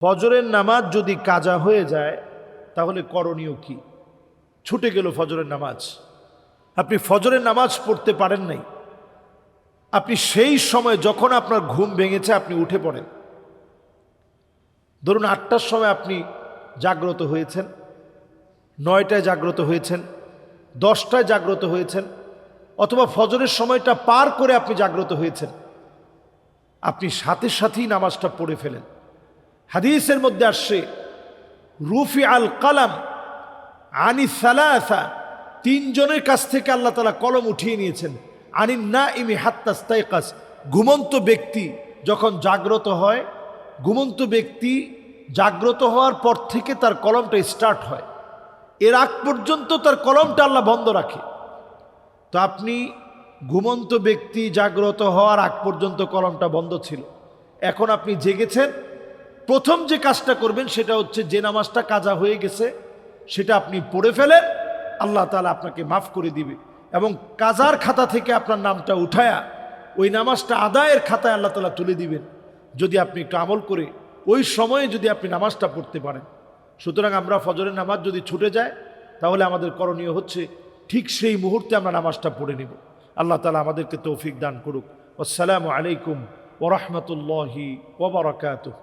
ফজরের নামাজ যদি কাজা হয়ে যায়, তাহলে করণীয় কি? ছুটে গেল ফজরের নামাজ। আপনি ফজরের নামাজ পড়তে পারেন নাই। আপনি সেই সময় যখন আপনার ঘুম ভেঙেছে, আপনি উঠে পড়েন। ধরুন আটটার সময় আপনি জাগ্রত হয়েছেন, নয়টায় জাগ্রত হয়েছেন, দশটায় জাগ্রত হয়েছেন, অথবা ফজরের সময়টা পার করে আপনি জাগ্রত হয়েছেন। আপনি সাথে সাথেই নামাজটা পড়ে ফেলেন। হাদিসের মধ্যে আসছে, রুফি আল কালাম আনি সালাসা তিনজনের কাছ থেকে আল্লাহ তালা কলম উঠিয়ে নিয়েছেন। আনি না ইমি হাত্তাস্তাইকাস ঘুমন্ত ব্যক্তি যখন জাগ্রত হয়, ঘুমন্ত ব্যক্তি জাগ্রত হওয়ার পর থেকে তার কলমটা স্টার্ট হয়। এর আগ পর্যন্ত তার কলমটা আল্লাহ বন্ধ রাখে। তো আপনি ঘুমন্ত ব্যক্তি জাগ্রত হওয়ার আগ পর্যন্ত কলমটা বন্ধ ছিল। এখন আপনি জেগেছেন প্রথম যে কাজটা করবেন সেটা হচ্ছে যে নামাজটা কাজা হয়ে গেছে, সেটা আপনি পড়ে ফেলেন, আল্লাহ তালা আপনাকে মাফ করে দিবে। এবং কাজার খাতা থেকে আপনার নামটা উঠায়া ওই নামাজটা আদায়ের খাতায় আল্লাহ তালা তুলে দিবেন, যদি আপনি একটু আমল করে ওই সময়ে যদি আপনি নামাজটা পড়তে পারেন। সুতরাং আমরা ফজরের নামাজ যদি ছুটে যায়, তাহলে আমাদের করণীয় হচ্ছে ঠিক সেই মুহূর্তে আমরা নামাজটা পড়ে নেব। আল্লাহ তালা আমাদেরকে তৌফিক দান করুক। আসসালামু আলাইকুম ওরহমতুল্লাহি ওবরাকাতুহ